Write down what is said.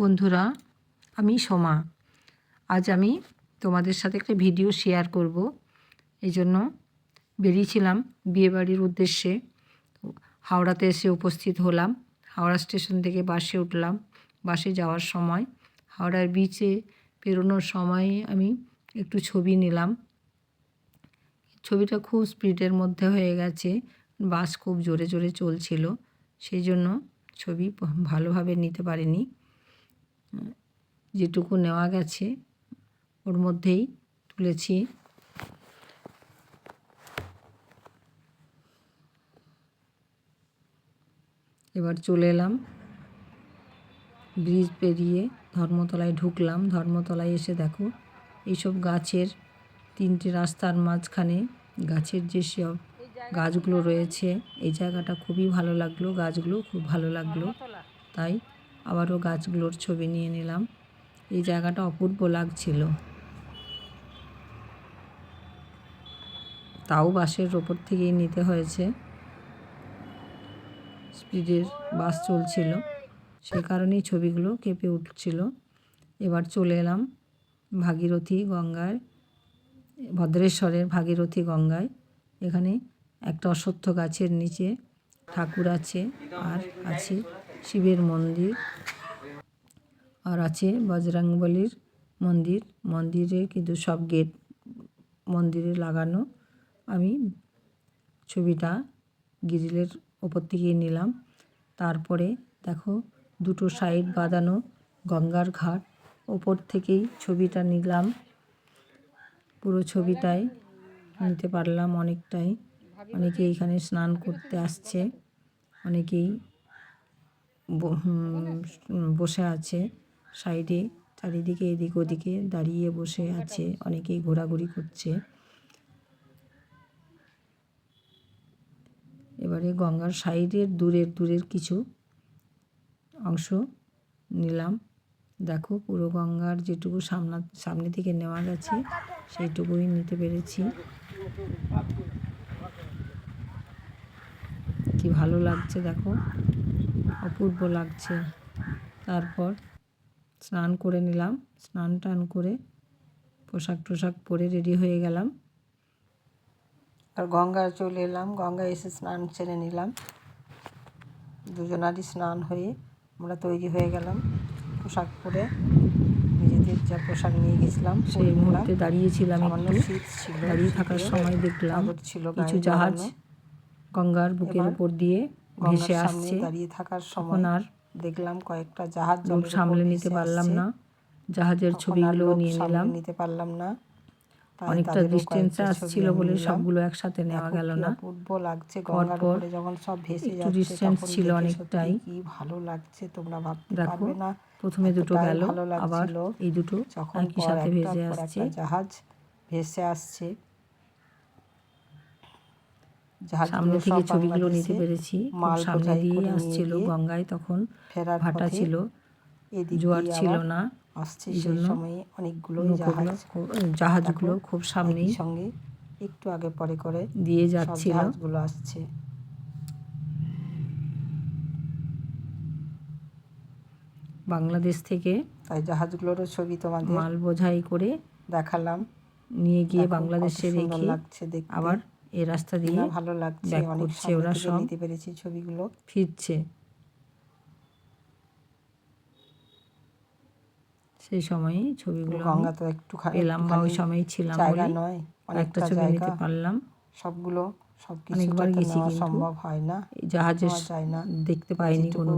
বন্ধুরা, আমি সোমা। আজ আমি তোমাদের সাথে একটা ভিডিও শেয়ার করব। এই জন্য বেরিয়েছিলাম বিয়েবাড়ির উদ্দেশ্যে। হাওড়াতে এসে উপস্থিত হলাম। হাওড়া স্টেশন থেকে বাসে উঠলাম। বাসে যাওয়ার সময়, হাওড়ার বিচে পেরোনোর সময় আমি একটু ছবি নিলাম। ছবিটা খুব স্পিডের মধ্যে হয়ে গেছে। বাস খুব জোরে জোরে চলছিল। সেই জন্য ছবি ভালোভাবে নিতে পারিনি। যেটুকু নেওয়া গেছে, ওর মধ্যেই তুলেছি। এবার চলে এলাম। ব্রিজ পেরিয়ে ধর্মতলায় ঢুকলাম। ধর্মতলায় এসে দেখো, এইসব গাছের তিনটে রাস্তার মাঝখানে গাছের যে সব গাছগুলো রয়েছে, এই জায়গাটা খুবই ভালো লাগল গাছগুলো খুব ভালো লাগল। তাই আবারও গাছগুলোর ছবি নিয়ে নিলাম। এই জায়গাটা অপূর্ব লাগছিল। তাও বাসের ওপর থেকেই নিতে হয়েছে। স্পিডের বাস চলছিল। সে কারণেই ছবিগুলো কেঁপে উঠছিল। এবার চলে এলাম ভাগীরথী গঙ্গায়, ভদ্রেশ্বরের ভাগীরথী গঙ্গায়। এখানে একটা অশ্বত্থ গাছের নিচে ঠাকুর আছে, আর আছে শিবের মন্দির। আর আছে বজরংবলির মন্দির। মন্দিরে কিন্তু সব গেট মন্দিরে লাগানো। আমি ছবিটা গ্রিলের ওপর থেকে নিলাম। তারপরে দেখো দুটো সাইড বাঁধানো গঙ্গার ঘাট। ওপর থেকেই ছবিটা নিলাম। পুরো ছবিটাই নিতে পারলাম অনেকটাই। অনেকে এখানে স্নান করতে আসছে। অনেকেই বসে আছে সাইডে, চারিদিকে এদিক ওদিকে দাঁড়িয়ে বসে আছে, অনেকেই ঘোরাঘুরি করছে। এবারে গঙ্গার সাইডের দূরের দূরের কিছু অংশ নিলাম। দেখো পুরো গঙ্গার যেটুকু সামনা, সামনে থেকে নেওয়া গেছে সেইটুকুই নিতে পেরেছি। কি ভালো লাগছে দেখো। অপূর্ব লাগছে। তারপর স্নান করে নিলাম। স্নান টান করে পোশাক টোশাক পরে রেডি হয়ে গেলাম। আর গঙ্গায় চলে এলাম। গঙ্গায় এসে স্নান সেরে নিলাম। দুজনারই স্নান হয়ে আমরা তৈরি হয়ে গেলাম পোশাক পরে। নিজেদের যা পোশাক নিয়ে গেছিলাম সেই মুহূর্তে দাঁড়িয়েছিলাম দাঁড়িয়ে থাকার সময় দেখলাম ছিল কিছু জাহাজ গঙ্গার বুকের উপর দিয়ে ভেসে আসছে। দাঁড়িয়ে থাকার সময় আর দেখলাম কয়েকটা জাহাজ লোক সামলে নিতে পারলাম না। জাহাজের ছবিগুলো নিয়ে নিলাম। নিতে পারলাম না। অনেকটা ডিস্টেন্সে আসছিল বলে সবগুলো একসাথে নেওয়া গেল না। লাগছে গঙ্গার যখন সব ভেসে যাচ্ছে ডিস্টেন্স ছিল অনেকটাই। কি ভালো লাগছে তোমরা ভাবতে পারবে না। প্রথমে দুটো গেল আবার এই দুটো একই সাথে ভেসে আসছে। জাহাজ ভেসে আসছে। সামনে থেকে ছবিগুলো নিতে পেরেছি। সামনে দিয়ে আসছিল গঙ্গায় তখন ভাটা ছিল জোয়ার ছিল না আসছে সেই সময়ে অনেকগুলো জাহাজগুলো খুব সামনে সঙ্গে একটু আগে পরে করে দিয়ে যাচ্ছিল। জাহাজগুলো আসছে। বাংলাদেশ থেকে তাই জাহাজগুলোরও ছবি তোমাদের মাল বোঝাই করে দেখালাম। নিয়ে গিয়ে বাংলাদেশে রেখে লাগছে আবার এই রাস্তা দিয়ে ভালো লাগছে অনেক ওরা সব। নিতে পেরেছি ছবিগুলো। ফিরছে। সেই সময়ই ছবিগুলো গঙ্গা তো একটু পেলাম বা ওই সময়ই ছিলাম জায়গা নয় অনেকটা ছবি নিতে পারলাম। সবগুলো সব অনেকবার গেছি সম্ভব হয় না জাহাজের দেখতে পাইনি কোনো